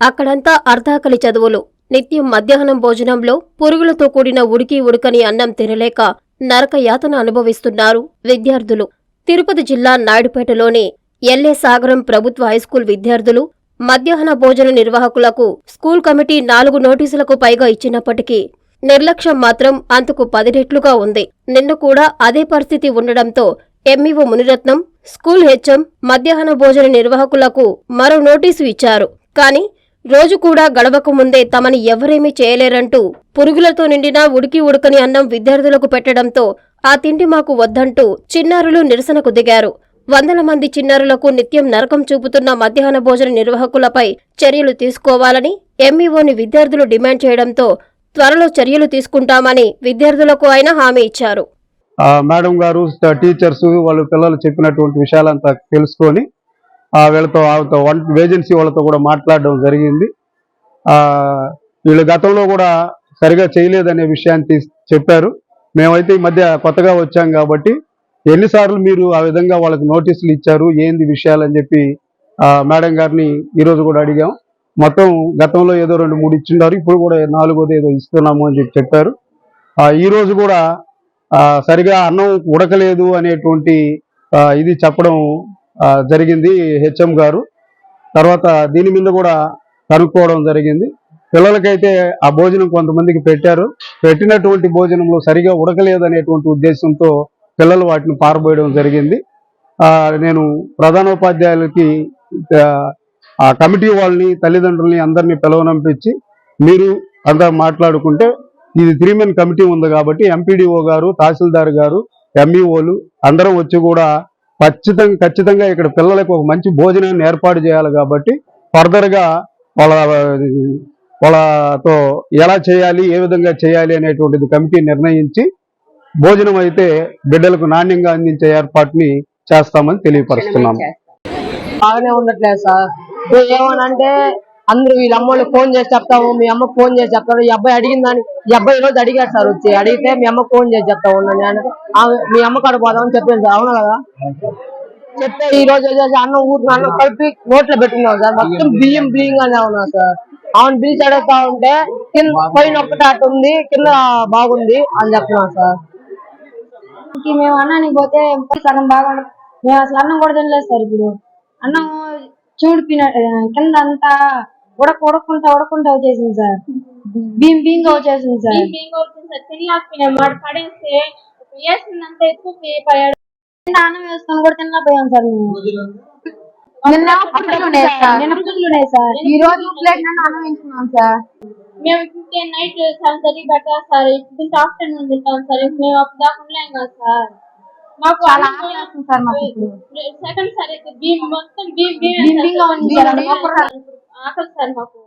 అక్కడంతా అర్ధాకలి చదువులు. నిత్యం మధ్యాహ్నం భోజనంలో పురుగులతో కూడిన ఉడికి ఉడకని అన్నం తినలేక నరక యాతన అనుభవిస్తున్నారు విద్యార్థులు. తిరుపతి జిల్లా నాయుడుపేటలోని ఎల్ఏ సాగరం ప్రభుత్వ హైస్కూల్ విద్యార్థులు మధ్యాహ్న భోజన నిర్వాహకులకు స్కూల్ కమిటీ నాలుగు నోటీసులకు పైగా ఇచ్చినప్పటికీ నిర్లక్ష్యం మాత్రం అంతకు పది రెట్లుగా ఉంది. నిన్న కూడా అదే పరిస్థితి ఉండడంతో ఎంఈఓ మునిరత్నం స్కూల్ హెచ్ఎం మధ్యాహ్న భోజన నిర్వాహకులకు మరో నోటీసు ఇచ్చారు. కానీ రోజు కూడా గడవక ముందే తమని ఎవరేమీ చేయలేరంటూ పురుగులతో నిండిన ఉడికి ఉడకని అన్నం విద్యార్థులకు పెట్టడంతో ఆ తిండి మాకు వద్దంటూ చిన్నారులు నిరసనకు దిగారు. వందల మంది చిన్నారులకు నిత్యం నరకం చూపుతున్న మధ్యాహ్న భోజన నిర్వాహకులపై చర్యలు తీసుకోవాలని ఎంఈఓని విద్యార్థులు డిమాండ్ చేయడంతో త్వరలో చర్యలు తీసుకుంటామని విద్యార్థులకు ఆయన హామీ ఇచ్చారు. మేడం గారు టీచర్స్ వాళ్ళ పిల్లలు చెప్పినటువంటి విషయాలంతా తెలుసుకొని వీళ్ళతో వాళ్ళతో వన్ ఏజెన్సీ వాళ్ళతో కూడా మాట్లాడడం జరిగింది. వీళ్ళు గతంలో కూడా సరిగా చేయలేదనే విషయాన్ని చెప్పారు. మేమైతే ఈ మధ్య కొత్తగా వచ్చాం కాబట్టి ఎన్నిసార్లు మీరు ఆ విధంగా వాళ్ళకి నోటీసులు ఇచ్చారు ఏంది విషయాలు అని చెప్పి మేడం గారిని ఈరోజు కూడా అడిగాం. మొత్తం గతంలో ఏదో రెండు మూడు ఇచ్చిండారు ఇప్పుడు కూడా నాలుగోది ఏదో ఇస్తున్నాము అని చెప్పి చెప్పారు. ఈరోజు కూడా సరిగా అన్నం ఉడకలేదు అనేటువంటి ఇది చెప్పడం జరిగింది హెచ్ఎం గారు. తర్వాత దీని మీద కూడా కనుక్కోవడం జరిగింది. పిల్లలకైతే ఆ భోజనం కొంతమందికి పెట్టారు. పెట్టినటువంటి భోజనంలో సరిగా ఉడకలేదనేటువంటి ఉద్దేశంతో పిల్లలు వాటిని పారబోయడం జరిగింది. నేను ప్రధానోపాధ్యాయులకి ఆ, కమిటీ వాళ్ళని తల్లిదండ్రుల్ని అందరినీ పిలవనంపించి మీరు అంతా మాట్లాడుకుంటే ఇది త్రీమెన్ కమిటీ ఉంది కాబట్టి ఎంపీడీఓ గారు తహసీల్దార్ గారు ఎంఈఓలు అందరం వచ్చి కూడా ఖచ్చితంగా ఖచ్చితంగా ఇక్కడ పిల్లలకు ఒక మంచి భోజనాన్ని ఏర్పాటు చేయాలి కాబట్టి ఫర్దర్గా వాళ్ళ వాళ్ళతో ఎలా చేయాలి ఏ విధంగా చేయాలి అనేటువంటిది కమిటీ నిర్ణయించి భోజనం అయితే బిడ్డలకు నాణ్యంగా అందించే ఏర్పాటుని చేస్తామని తెలియపరుస్తున్నాము. బాగానే ఉండట్లేదు సార్. ఏమనంటే అందరూ వీళ్ళ అమ్మోళ్ళు ఫోన్ చేసి చెప్తాము మీ అమ్మ ఫోన్ చేసి చెప్తాడు ఈ అబ్బాయి అడిగిందని ఈ అబ్బాయి ఈ రోజు అడిగాడు సార్ వచ్చి. అడిగితే మీ అమ్మ ఫోన్ చేసి చెప్తా ఉన్నాను నేను మీ అమ్మ కాడ పోదామని చెప్పాను సార్. అవును కదా? చెప్తే ఈ రోజు అన్నం ఊరికి అన్నం కలిపి నోట్లో పెట్టుకున్నాం సార్. మొత్తం బియ్యం బియ్యం గానే ఉన్నా సార్. అవును బీచ్ అడుగుతా ఉంటే కింద పైన ఒక్కటి అటు ఉంది కింద బాగుంది అని చెప్తున్నాం సార్. మేము అన్నానికి పోతే సగం బాగా మేము అసలు అన్నం కూడా తినలేదు సార్ ఇప్పుడు. అన్నం చూడిపిన కింద అంతా ఉడక ఉడకుంటా ఉడకుంటా వచ్చేసింది సార్. బియ్యం బియ్యంగా వచ్చేసింది సార్. బింగో వచ్చింది తినలేకపోయినా మాట పడేస్తే వేసిందంత ఎక్కువ కింద అన్నం వేసుకొని కూడా తినలేకపోయాం సార్ మేము. నిన్న పురుగులు ఉన్నాయి సార్. నిన్న పురుగులు ఉన్నాయి సార్. ఈ రోజు ప్లేట్ నన్ను అన్నం వేసుకున్నాం సార్. మేము ఇంకే నైట్ సార్ ఇంత ఆఫ్టర్నూన్ తింటాం సార్. మేము అప్పుడు దాకా ఉండలేం కదా సార్. మాకు సార్ సెకండ్ సార్ అయితే మొత్తం సార్. ఆకలి సార్ మాకు.